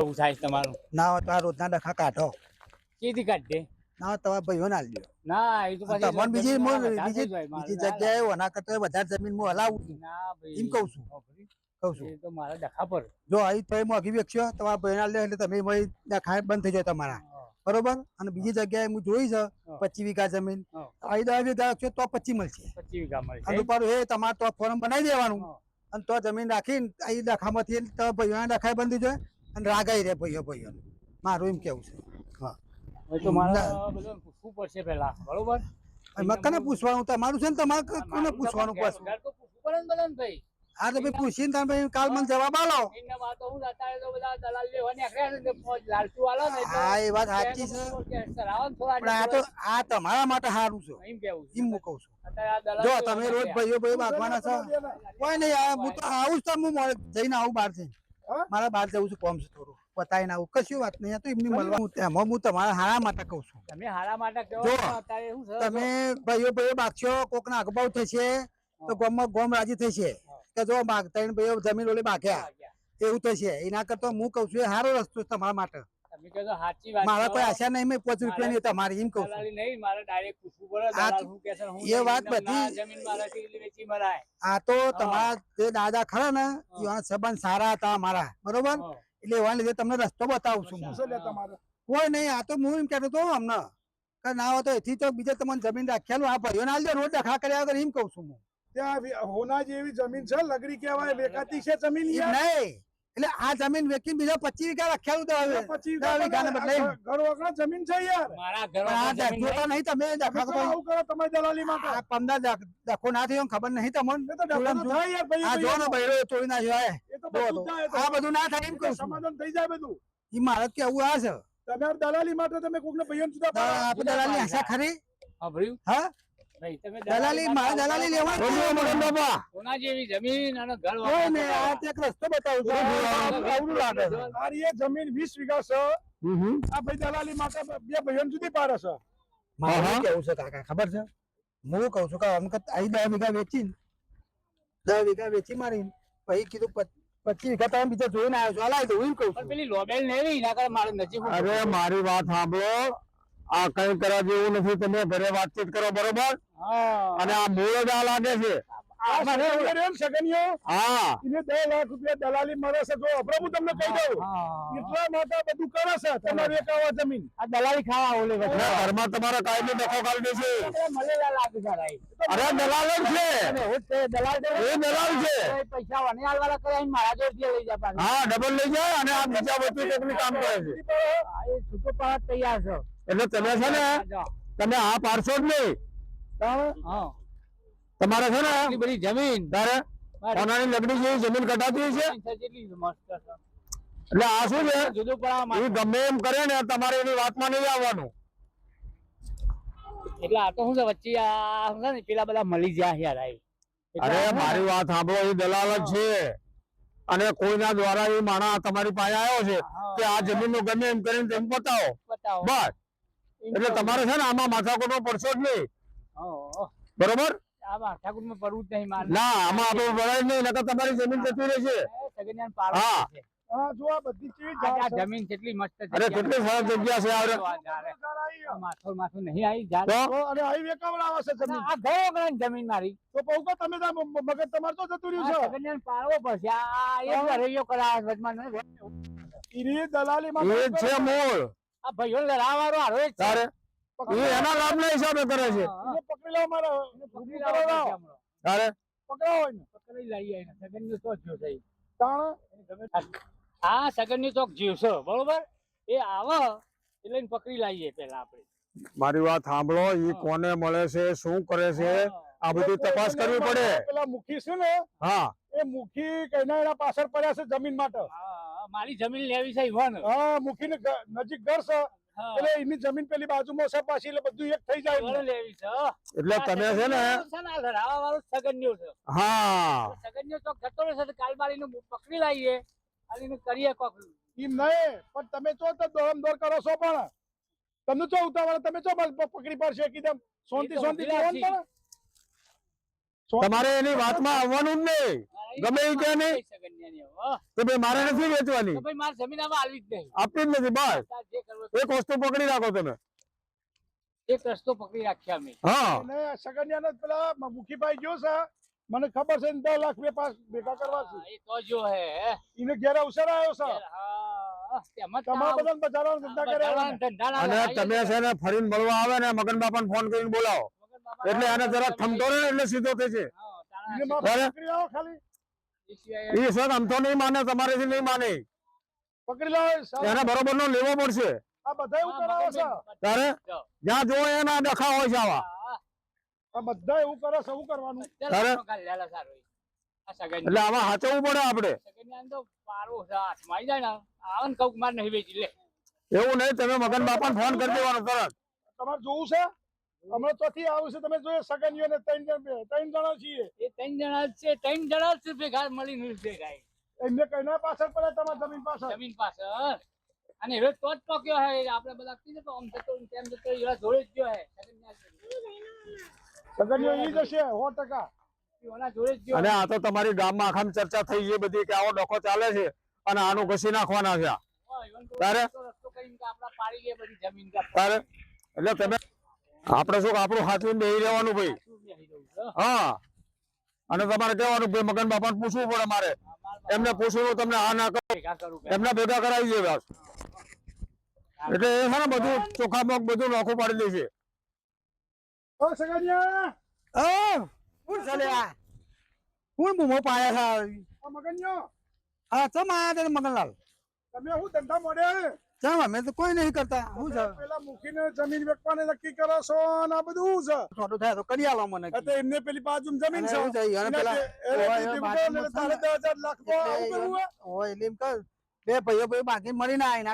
એવું થાય તમારું? ના હોય તો આ રોજના ડખા કાઢો. કેથી કાઢે ના હોય તમારા ભાઈઓ ના લ્યો ના એ તો પછી તમને બીજી જમીન મોલ- બીજી થઈ જાય. મારે. બીજી જગ્યાએ ઓના કરતા વધારે જમીન હું હલાવું છું. એમ કહું છું. કહું છું. તો મારા ડખા પર. જો આવી તો મોઘી વેચશો તમારા ભાઈ ના લે એટલે તમે ડખા બંધ થઈ જાય તમારા. બરોબર? અને બીજી જગ્યાએ હું જોઈ છે પચીસ વીઘા જમીન. અહીં દસ વીઘા તો પચીસ મળશે. પચીસ વીઘા મળે અને પાછું એ તમારે તો ફોરમ બનાવી દેવાનું. અને તો જમીન રાખીને અહીં દાખામાંથી તો ભાઈઓના બંધ બંધી જાય. અને રાગાઈ રહે ભાઈઓ ભાઈઓ મારું એમ કેવું છે. હા. તો મારે બધાને પૂછવું પડશે પહેલા બરોબર? એમાં કને પૂછવાનું? તમારું છે ને તમારે કોને પૂછવાનું પાછું? હા તો ભાઈ પૂછીને તમે ભાઈ કાલ મને જવાબ આલો. હું તો એ વાત સાચી છે. પણ આ તો આ તમારા માટે સારું છે. એમ છે. હું જો તમે રોજ ભાઈઓ ભાઈ બાગવાના છો? કોઈ નહીં હું તો આવું જ તો હું જઈને આવું બહારથી મારા બહાર જવું છું કોમ છે થોડું. બતાવીને આવું. કશું વાત નહીં તો એમની મળવા. હું એમાં હું તમારા હારા માટે કહું છું. તમે હારા માટે કહો તમે ભાઈઓ ભાઈઓ બાગશો કોકના અગભાવ થશે તો ગોમમાં ગોમ રાજી થશે. કે જો બાગ ત્રણ ભાઈઓ જમીન ઓલી બાગ્યા એવું થશે. એના કરતા હું કહું છું એ સારો રસ્તો તમારા માટે. તમે કહો સાચી વાત મારા કોઈ આશા નહીં મેં પાંચ રૂપિયા નહીં તમારી એમ કહું નહીં મારે ડાયરેક્ટ પૂછવું પડે. દલાલ ને હું એ વાત બધી- જમીન મારાથી વેચી મરાય આ તો તમારા જે દાદા ખરા ને એના સંબંધ સારા હતા મારા બરોબર? એટલે એવા લીધે તમને રસ્તો બતાવું છું કોઈ નહીં આ તો હું એમ કહેતો હતો અમને કે ના હોય તો એથી તો બીજે તમને જમીન રાખેલું આ ભાઈઓ ના રોજ ડખા કર્યા વગર એમ કહું છું હું. ત્યાં હોના જેવી જમીન છે લગડી કહેવાય વેકાતી છે જમીન. નહીં. એટલે આ જમીન વેચી બીજા પચીસ વીઘા રખેલું તો હવે. પછી બદલે ઘર વગર જમીન છે યાર. મારા નહીં. તમે કરો તમારી દલાલી પંદર ડખ- ના થયો ખબર નહીં તમને. એ તો ડખો તો થાય યાર ભાઈ આ જો ને ભાઈ. બૈરો તોડી નાખ્યો હે. એ તો જો બધું તો. થાય તો. આ બધું ના થાય એમ કહું સમાધાન થઈ જાય બધું. ઈ મારે કેવું આ છે. તમે દલાલી માટે તમે કોકને જુદા દલાલી આશા ખરી? હા? દલાલી દલાલી લેવાની સોના જેવી જમીન અને ઘર કોઈ આ એક રસ્તો બતાવું આવડું લાગે. મારી એ જમીન 20 વીઘા છે. આ ભાઈ દલાલી માટે બે ભાઈઓને જુદી પાડે છે. મારે કેવું છે કાકા? ખબર છે? હું કહું છું કે અમુક અહીં દસ વીઘા વેચી દસ વીઘા વેચી મારી પછી કીધું પચ- પચીસ વીઘા તમે બીજા જોઈને આવ્યો છો. હલાવી દઉં એમ કહું છું. પેલી લોબેલ નહીં ના એના મારે નજીક અરે મારી વાત સાંભળો. આ કઈ કરવા જેવું નથી તમે ઘરે વાતચીત કરો બરોબર? અને આ મૂળ જ આ લાગે છે. હા. એને દસ લાખ રૂપિયા દલાલી મળે છે જો પ્રભુ તમને કહી દઉં. હા. એટલા માટે બધું કરે છે તમારી એકાવા જમીન. આ દલાલી ખાવા ઓલે ઘરમાં તમારા કાયમી ડખો કરી છે. મળેલા લાગે સારા અરે દલાલ જ છે. એ દલાલ છે. પૈસા વને આલવાના કરે, એને મારા લઈ જાય. હા ડબલ લઈ જાય અને આ બીજા વચ્ચે કામ કરે છે. એ છૂટો તૈયાર છે. એટલે તમે છે ને તમે આ પાડશો જ નહીં. તમારે છે ને બધી જમીન. તારે સોનાની લગડી જેવી જમીન કટાતી છે. એટલે આ શું છે? એ ગમે એમ કરે ને તમારે એની વાતમાં નહીં આવવાનું. એટલે આ તો શું છે વચ્ચે આ છે ને પેલા બધા મળી ગયા યાર અરે મારી વાત સાંભળો એ દલાલ જ છે. અને કોઈના દ્વારા એ માણસ તમારી પાસે આવ્યો છે કે આ જમીનનું ગમે એમ કરીને તેમ બતાવો. બસ. એટલે તમારે છે ને આમાં માથાકોટો પડશો જ નહીં. બરોબર? પડવું જ નહીં ના આમાં આપણે ભરાય નહીં નકર તમારી જમીન જતી રહેશે હા. જમીન કેટલી મસ્ત અરે કેટલી સરસ જગ્યા છે માથું માથું નહીં આવી જમીન. મારી. તો કહું તમે મગજ તમારે તો જતું રહ્યું છે. સગનિયાને પાડવો પડશે. આ એક વચમાં નહીં. દલાલી એ છે મૂળ. આ ભાઈઓ લડાવવાનો આરો જ છે. તારે? એ એના લાભના હિસાબે કરે છે. એને પકડી લો મારે. પકડી લો. તારે? પકડાવો એને. પકડી લાવીએ સગનની તો જ છે. તાણ? આ સગનની ચોક જીવશો બરોબર? એ આવો. એટલે પકડી લાવીએ પેલા આપણે. મારી વાત સાંભળો. એ કોને મળે છે? શું કરે છે? આ બધી તપાસ કરવી પડે. પેલા મુખી છે ને? હા. એ મુખી કઈના એના પાછળ પડ્યા છે જમીન માટે. હા, મારી જમીન લેવી છે ઈવન. હા મુખી નજીક ઘર છે. એટલે એની જમીન પેલી બાજુમાં છે પાછી એટલે બધું એક થઈ જાય લેવી છે એટલે તમે છે ને લડાવા વાળું સગન્યું છે. હા. સગન્યો તો જતો છે તો નું પકડી લાવીએ. અને એને કરીએ કોક એમ નહીં પણ તમે ચો તો દોરમ દોર કરો છો પણ. તમને ચો ઉતાવળ તમે ચો પકડી પડશે એકદમ. શાંતિ શાંતિ પણ તમારે એની વાતમાં આવવાનું જ નહીં. ગમે એ કે નહીં? કે ભાઈ મારે નથી વેચવાની. તો ભાઈ મારે જમીન આમાં આલવી જ નહીં. આપતી જ નથી બસ. એક વસ્તુ પકડી રાખો તમે. એક રસ્તો પકડી રાખ્યા અમે. હા. અને સગનિયાને પેલા મુખીભાઈ ગયો છે. મને ખબર છે ને દસ લાખ બે પાસ ભેગા કરવા છે. એ તો જો હે. એને ઘેર અવસર આવ્યો છે. હા, તમારા બધા બજારવાનો ધંધા કરે અને તમે છે. ને ફરીને મળવા આવે ને મગન બાપા ફોન કરીને બોલાવો. એટલે આને જરા થમતો રહે ને એટલે સીધો થઈ છે એ સર આમ તો નહીં માને તમારેથી નહીં માને. પકડી લાવો એને બરોબર નો લેવો પડશે. બધા એવું હા, કરાવે છે મગન તારે? જ્યાં જો એના ડખા હોય છે આવા. બધા એવું કરે છે કરવાનું. એટલે આમાં હાચવવું પડે આપડે એવું નહીં તમે મગન બાપા ફોન કરી દેવાનો તરત. તમારે જોવું છે? અમે ચોથી આવું છે તમે જોયો સગનીઓ ને ત્રણ જણ ત્રણ જણા છીએ. એ ત્રણ જણા છે ત્રણ જણા જ છે ભેગા મળીને ભેગા એ. એમને કઈના પાછળ પડે તમારી જમીન પાછળ? જમીન પાછળ. અને હવે તો જ ટોક્યો હે આપણે બધા કીધું તો આમ જતો તેમ જતો એવા જોડે જ ગયો હે સગનીઓ ઈ જશે સો ટકા. એના જોડે જ ગયો. અને આ તો તમારી ગામમાં આખામાં ચર્ચા થઈ ગઈ બધી કે આવો ડોકો ચાલે છે અને આનું ઘસી નાખવાના છે. આ. હોય, ઈવન તો તારે? રસ્તો રસ્તો કરીને કે પાડી ગયા બધી જમીન કે તારે? એટલે તમે આપણે શું આપણું હાથવીને બેહી રહેવાનું ભાઈ? બેસી છે. હા. અને તમારે કહેવાનું ભાઈ મગન બાપાને પૂછવું પડે મારે. એમને પૂછવું તમને આ ના કરો એમને ભેગા કરાવી દે બસ. એટલે એ છે ને બધું ચોખા મગ બધું નોખું પાડી દેશે ઓ કોણ ચાલે આ? કોણ બૂમો પાયા છે હા મગનલાલ? તમે શું ધંધા મોડે ચમ અમે તો કોઈ નહીં કરતા. હું છે પેલા મૂકીને જમીન વેચવાને નક્કી કરો છો અને આ બધું છે? થોડું થાય તો કરી આલો મને. તો એમને પેલી બાજુ જમીન છે. અને પેલા લાખમાં? હોય? એમ કર. બે ભાઈઓ ભાઈ બાકી મળીને આવીને